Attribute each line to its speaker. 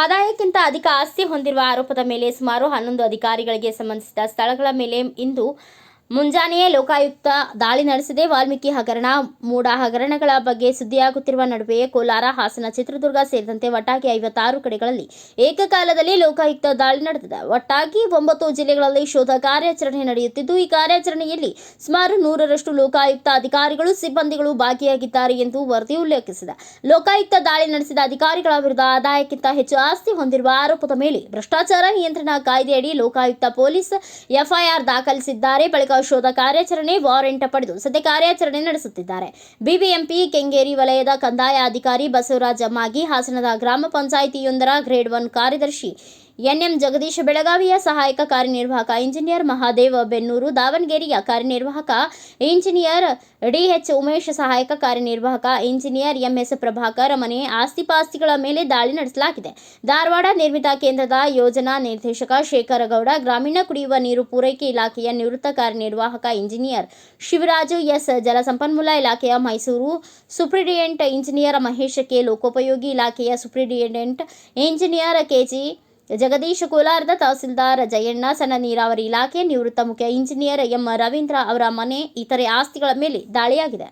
Speaker 1: ಆದಾಯಕ್ಕಿಂತ ಅಧಿಕ ಆಸ್ತಿ ಹೊಂದಿರುವ ಆರೋಪದ ಮೇಲೆ ಸುಮಾರು ಹನ್ನೊಂದು ಅಧಿಕಾರಿಗಳಿಗೆ ಸಂಬಂಧಿಸಿದ ಸ್ಥಳಗಳ ಮೇಲೆ ಇಂದು ಮುಂಜಾನೆಯೇ ಲೋಕಾಯುಕ್ತ ದಾಳಿ ನಡೆಸಿದೆ ವಾಲ್ಮೀಕಿ ಹಗರಣ, ಮೂಡ ಹಗರಣಗಳ ಬಗ್ಗೆ ಸುದ್ದಿಯಾಗುತ್ತಿರುವ ನಡುವೆಯೇ ಕೋಲಾರ, ಹಾಸನ, ಚಿತ್ರದುರ್ಗ ಸೇರಿದಂತೆ ಒಟ್ಟಾಗಿ ಐವತ್ತಾರು ಕಡೆಗಳಲ್ಲಿ ಏಕಕಾಲದಲ್ಲಿ ಲೋಕಾಯುಕ್ತ ದಾಳಿ ನಡೆದಿದೆ. ಒಟ್ಟಾಗಿ ಒಂಬತ್ತು ಜಿಲ್ಲೆಗಳಲ್ಲಿ ಶೋಧ ಕಾರ್ಯಾಚರಣೆ ನಡೆಯುತ್ತಿದ್ದು, ಈ ಕಾರ್ಯಾಚರಣೆಯಲ್ಲಿ ಸುಮಾರು ನೂರರಷ್ಟು ಲೋಕಾಯುಕ್ತ ಅಧಿಕಾರಿಗಳು, ಸಿಬ್ಬಂದಿಗಳು ಭಾಗಿಯಾಗಿದ್ದಾರೆ ಎಂದು ವರದಿ ಉಲ್ಲೇಖಿಸಿದೆ. ಲೋಕಾಯುಕ್ತ ದಾಳಿ ನಡೆಸಿದ ಅಧಿಕಾರಿಗಳ ವಿರುದ್ಧ ಆದಾಯಕ್ಕಿಂತ ಹೆಚ್ಚು ಆಸ್ತಿ ಹೊಂದಿರುವ ಆರೋಪದ ಮೇಲೆ ಭ್ರಷ್ಟಾಚಾರ ನಿಯಂತ್ರಣ ಕಾಯ್ದೆಯಡಿ ಲೋಕಾಯುಕ್ತ ಪೊಲೀಸ್ ಎಫ್ಐಆರ್ ದಾಖಲಿಸಿದ್ದಾರೆ. ಬಳಿಕ ಶೋಧ ಕಾರ್ಯಾಚರಣೆ ವಾರೆಂಟ್ ಪಡೆದು ಸದ್ಯ ಕಾರ್ಯಾಚರಣೆ ನಡೆಸುತ್ತಿದ್ದಾರೆ. ಬಿಬಿಎಂಪಿ, ಕೆಂಗೇರಿ ವಲಯದ ಕಂದಾಯ ಅಧಿಕಾರಿ ಬಸವರಾಜ ಮಾಗಿ ಹಾಸನದ ಗ್ರಾಮ ಪಂಚಾಯಿತಿಯೊಂದರ ಗ್ರೇಡ್ ಒನ್ ಕಾರ್ಯದರ್ಶಿ ಎನ್ಎಂ ಜಗದೀಶ್ ಬೆಳಗಾವಿಯ ಸಹಾಯಕ ಕಾರ್ಯನಿರ್ವಾಹಕ ಇಂಜಿನಿಯರ್ ಮಹಾದೇವ ಬೆನ್ನೂರು, ದಾವಣಗೆರೆಯ ಕಾರ್ಯನಿರ್ವಾಹಕ ಇಂಜಿನಿಯರ್ ಡಿಎಚ್ ಉಮೇಶ್, ಸಹಾಯಕ ಕಾರ್ಯನಿರ್ವಾಹಕ ಇಂಜಿನಿಯರ್ ಎಂಎಸ್ ಪ್ರಭಾಕರ್, ಮನೆ ಆಸ್ತಿಪಾಸ್ತಿಗಳ ಮೇಲೆ ದಾಳಿ ನಡೆಸಲಾಗಿದೆ. ಧಾರವಾಡ ನಿರ್ಮಿತ ಕೇಂದ್ರದ ಯೋಜನಾ ನಿರ್ದೇಶಕ ಶೇಖರಗೌಡ, ಗ್ರಾಮೀಣ ಕುಡಿಯುವ ನೀರು ಪೂರೈಕೆ ಇಲಾಖೆಯ ನಿವೃತ್ತ ಕಾರ್ಯನಿರ್ವಾಹಕ ಇಂಜಿನಿಯರ್ ಶಿವರಾಜು ಎಸ್ ಜಲಸಂಪನ್ಮೂಲ ಇಲಾಖೆಯ Mysuru superintending engineer Mahesh K. ಲೋಕೋಪಯೋಗಿ ಇಲಾಖೆಯ ಸುಪ್ರಿಡಿಯೆಂಟ್ ಇಂಜಿನಿಯರ್ ಕೆಜಿ ಜಗದೀಶ್ ಕೋಲಾರದ ತಹಸೀಲ್ದಾರ್ ಜಯಣ್ಣ, ಸಣ್ಣ ನೀರಾವರಿ ಇಲಾಖೆ ನಿವೃತ್ತ ಮುಖ್ಯ ಇಂಜಿನಿಯರ್ ಎಂ ರವೀಂದ್ರ ಅವರ ಮನೆ, ಇತರೆ ಆಸ್ತಿಗಳ ಮೇಲೆ ದಾಳಿಯಾಗಿದೆ.